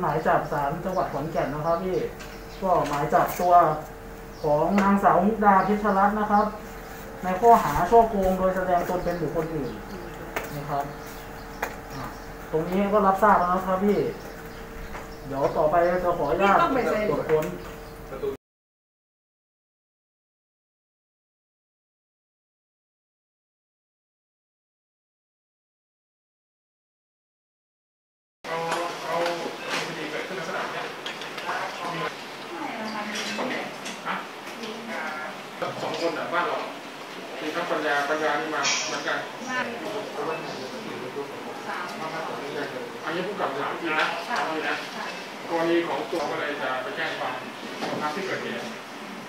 หมายจับศาลจังหวัดขอนแก่นนะครับพี่ก็หมายจับตัวของนางสาวมุกดาพิชรัตน์นะครับ ในข้อหาช่อโกงโดยแสดงตนเป็นบุคคลอื่นนะครับอะตรงนี้ก็รับทราบแล้วนะครับพี่ เดี๋ยวต่อไปจะขออนุญาตนี่ต้องไปเซ็นตรวจค้น เอาเอาคดีเกิดขึ้นลักษณะเนี้ยฮะ สองคนอะบ้านเรามีทั้งปัญญาปัญญานี่มาเหมือนกันอันนี้ผู้กำกับถามทีนะถามทีนะกรณีของตัวก็เลยจะไปแจ้งความของทางที่เกิดเหตุ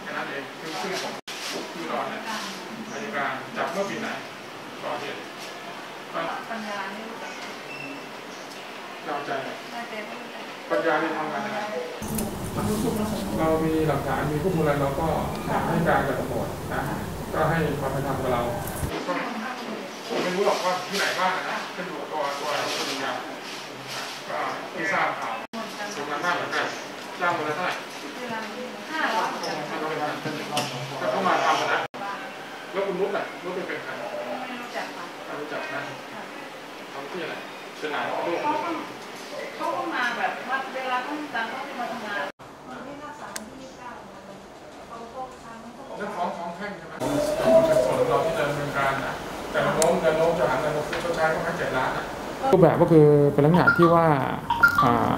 แค่นั้นเองซึ่งซึ่งผมคือรอนเนี่ยอายการจับเมื่อปีไหนก่อเหตุก็ปัญญานี่รู้จักเราใจได้เป็นรู้จักปัญญาในทำงานยังไง เรามีหลักฐานมีข้อมูลอะไรเราก็ให้การกับตำรวจนะก็ให้ความเป็นธรรมกับเราไม่รู้หรอกว่าที่ไหนบ้างนะขึ้นอยู่ตัวตัวคนงานก็ที่ทราบข่าวหมดกันส่งานมากเหมือนกันจ้างคนละเท่าไหร่ห้าร้อยจัดถ้าเราไปทำก็เข้ามาทำนะแล้วคุณนุชน่ะนุชเป็นใครไม่รู้จักค่ะรู้จักนะทำที่อะไรเป็นไหนลูกเขาก็เขาก็มาแบบว่าเวลาต้องตังเขาจะมาทำงานวันที่ห้าสามวันที่ยี่สิบเก้าเขาก็ทำเขาก็ เรื่องของของแพ่งใช่ไหม เป็นส่วนเราที่ดำเนินการนะแต่โน้มแต่โน้มจะหาเงินมาซื้อชดใช้ก็ให้เจ็ดล้านนะรูปแบบก็คือเป็นลักษณะที่ว่า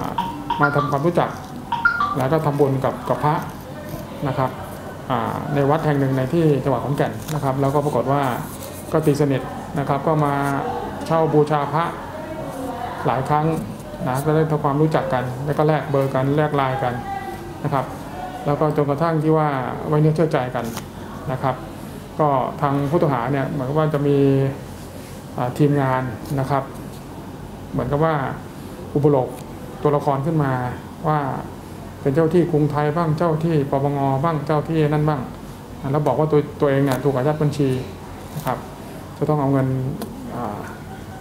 ามาทำความรู้จัก แล้วก็ทำบุญกับกับพระนะครับในวัดแห่งหนึ่งในที่จังหวัดขอนแก่นนะครับ แล้วก็ปรากฏว่าก็ตีสนิทนะครับ ก็มาเช่าบูชาพระหลายครั้งนะก็ได้ทำความรู้จักกัน แล้วก็แลกเบอร์กันแลกไลน์กันนะครับ แล้วก็จนกระทั่งที่ว่าไว้เนื้อเชื่อใจกันนะครับ ก็ทางผู้ต้องหาเนี่ยเหมือนกับว่าจะมีทีมงานนะครับ เหมือนกับว่าอุปโลกตัวละครขึ้นมาว่าเป็นเจ้าที่กรุงไทยบ้างเจ้าที่ปปงบ้างเจ้าที่นั่นบ้างแล้วบอกว่าตัวตัวเองเนี่ยถูกอายัดบัญชีนะครับจะต้องเอาเงิน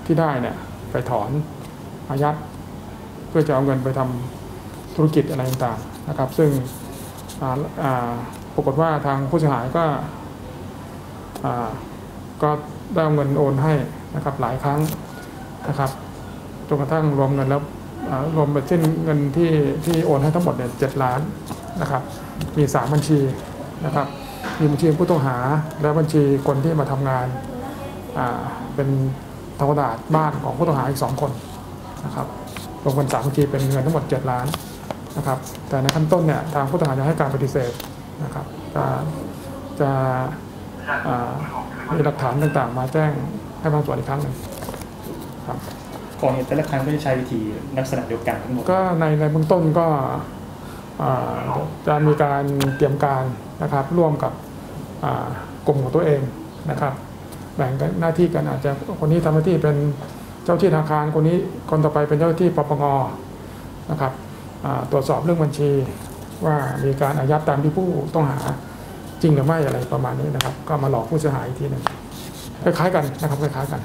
ที่ได้เนี่ยไปถอนอายัดเพื่อจะเอาเงินไปทำธุรกิจอะไรต่างๆนะครับ ซึ่งปรากฏว่าทางผู้เสียหายก็ ก็ได้เอาเงินโอนให้นะครับหลายครั้งนะครับจนกระทั่งรวมเงินแล้วรวมเป็นสิ้นเงินที่ที่โอนให้ทั้งหมดเนี่ยเจ็ดล้านนะครับ มีสามบัญชีนะครับมีบัญชีผู้ต้องหาและบัญชีคนที่มาทำงานเป็นทำกระดาบ้านของผู้ต้องหาอีกสองคนนะครับรวมกันสามบัญชีเป็นเงินทั้งหมดเจ็ดล้านนะครับแต่ในขั้นต้นเนี่ยทางผู้ต้องหาจะให้การปฏิเสธนะครับจะจะ มีหลักฐานต่างๆ มาแจ้งให้บางส่วนอีกครั้งหนึ่งครับก่อเหตุแต่ละครั้งก็จะใช้วิธีลักษณะเดียวกันทั้งหมดก็ในในเบื้องต้นก็อ่าจะมีการเตรียมการนะครับร่วมกับอ่ากลุ่มของตัวเองนะครับ แบ่งกันหน้าที่กันอาจจะคนนี้ทำหน้าที่เป็นเจ้าที่ธนาคารคนนี้คนต่อไปเป็นเจ้าที่ปปงนะครับอ่าตรวจสอบเรื่องบัญชีว่ามีการอายัดตามที่ผู้ต้องหา จริงหรือไม่อะไรประมาณนี้นะครับ ก็มาหลอกผู้เสียหายอีกทีหนึ่งคล้ายๆกันนะครับคล้ายๆกัน